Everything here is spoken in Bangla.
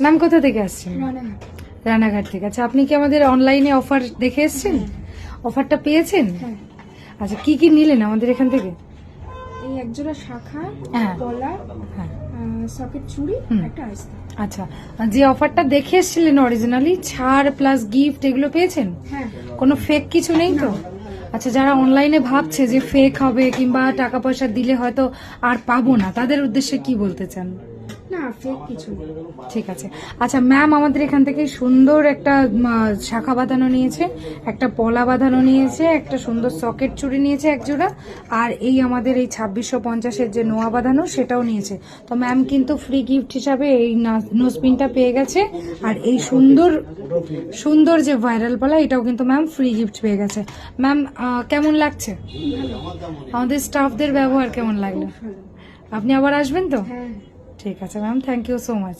ম্যাম কোথা থেকে আসছেন? রানাঘাট। থেকে। আচ্ছা আপনি কি আমাদের অনলাইনে অফার দেখে এসছেন? অফারটা পেয়েছেন? হ্যাঁ। আচ্ছা কি কি নিলেন আমাদের এখান থেকে? এই একজোড়া শাখা হ্যাঁ। গলা হ্যাঁ। সকেট চুড়ি একটা আচ্ছা যে অফারটা দেখে এসেছিলেন অরিজিনালি ছাড় প্লাস গিফট এগুলো পেয়েছেন? হ্যাঁ। কোনো ফেক কিছু নেই তো? আচ্ছা যারা অনলাইনে ভাবছে যে ফেক হবে কিংবা টাকা পয়সা দিলে হয়তো আর পাবো না তাদের উদ্দেশ্যে কি বলতে চান? না ফেক কিছু। ঠিক আছে। আচ্ছা ম্যাম আমাদের এখান থেকে সুন্দর একটা শাখা বাঁধানো নিয়েছে একটা পলা বাঁধানো নিয়েছে একটা সুন্দর সকেট চুড়ি নিয়েছে এক জোড়া আর এই আমাদের এই ছাব্বিশশো পঞ্চাশের যে নোয়া বাঁধানো সেটাও নিয়েছে। তো ম্যাম কিন্তু ফ্রি গিফট হিসাবে এই নোসপিনটা পেয়ে গেছে আর এই সুন্দর সুন্দর যে ভাইরাল পলা এটাও কিন্তু ম্যাম ফ্রি গিফট পেয়ে গেছে। ম্যাম কেমন লাগছে? আমাদের স্টাফদের ব্যবহার কেমন লাগল? আপনি আবার আসবেন তো? হ্যাঁ। ঠিক আছে ma'am thank you so much